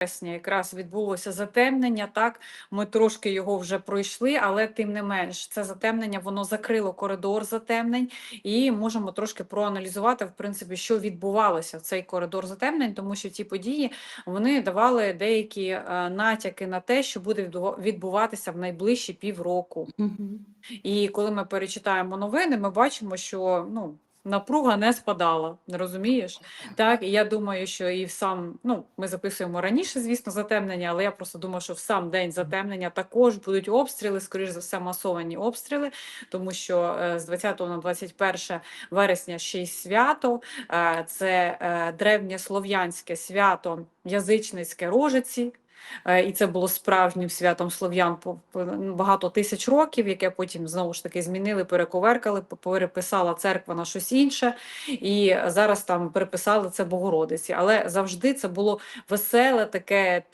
вересня якраз відбулося затемнення. Так, ми трошки його вже пройшли, але тим не менш, це затемнення воно закрило коридор затемнень, і можемо трошки проаналізувати, в принципі, що відбувалося в цей коридор затемнень, тому що ті події вони давали деякі е, натяки на те, що буде відбува- відбуватися в найближчі півроку. Мгм. І коли ми перечитаємо новини, ми бачимо, що ну. Напруга не спадала, розумієш? Так, і я думаю, що і в сам, ну, ми записуємо раніше, звісно, затемнення, але я просто думаю, що в сам день затемнення також будуть обстріли, скоріш за все, масовані обстріли, тому що е, з 20 на 21 вересня ще й свято. Е, Це е, древнє слов'янське свято язичницьке рожиці. Е, І це було справжнім святом слов'ян багато тисяч років, яке потім знову ж таки змінили, перековеркали, переписала церква на щось інше, і зараз там переписали це Богородиці. Але завжди це було веселе, таке